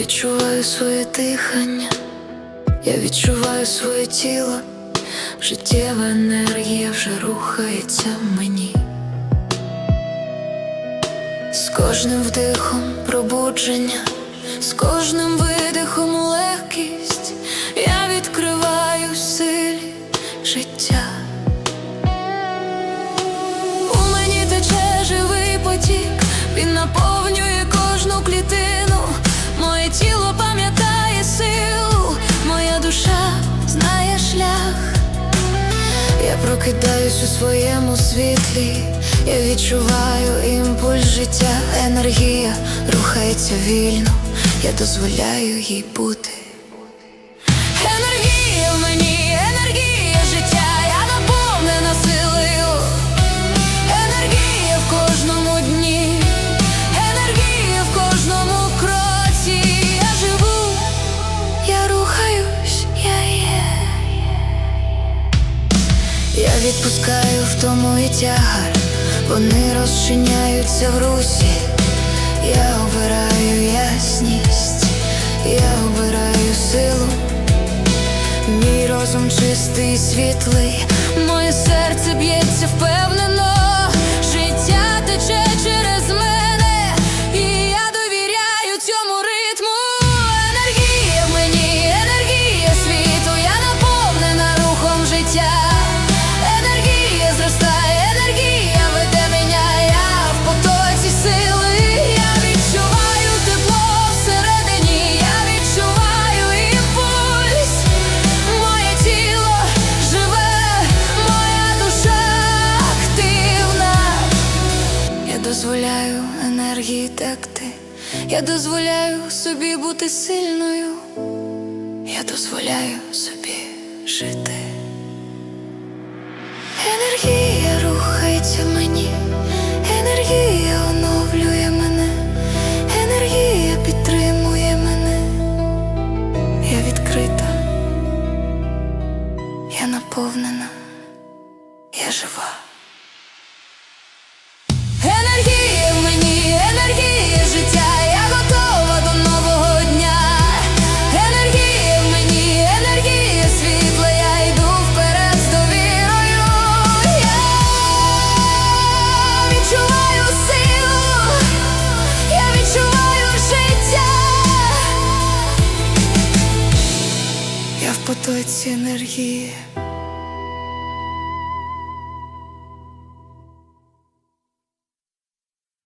відчуваю своє дихання, я відчуваю своє тіло, життєва енергія вже рухається мені. З кожним вдихом пробудження, з кожним видихом легкість, я Прокидаюсь у своєму світлі, я відчуваю імпульс життя, енергія рухається вільно, я дозволяю їй бути. Я в тому і тягар, вони розчиняються в русі. Я обираю ясність, я обираю силу. Мій розум чистий, світлий, моє серце б'ється впевнено, дозволяю енергії текти, я дозволяю собі бути сильною, я дозволяю собі жити. Енергія рухається мені, енергія оновлює мене, енергія підтримує мене. Я відкрита, я наповнена, я жива. Я в енергії.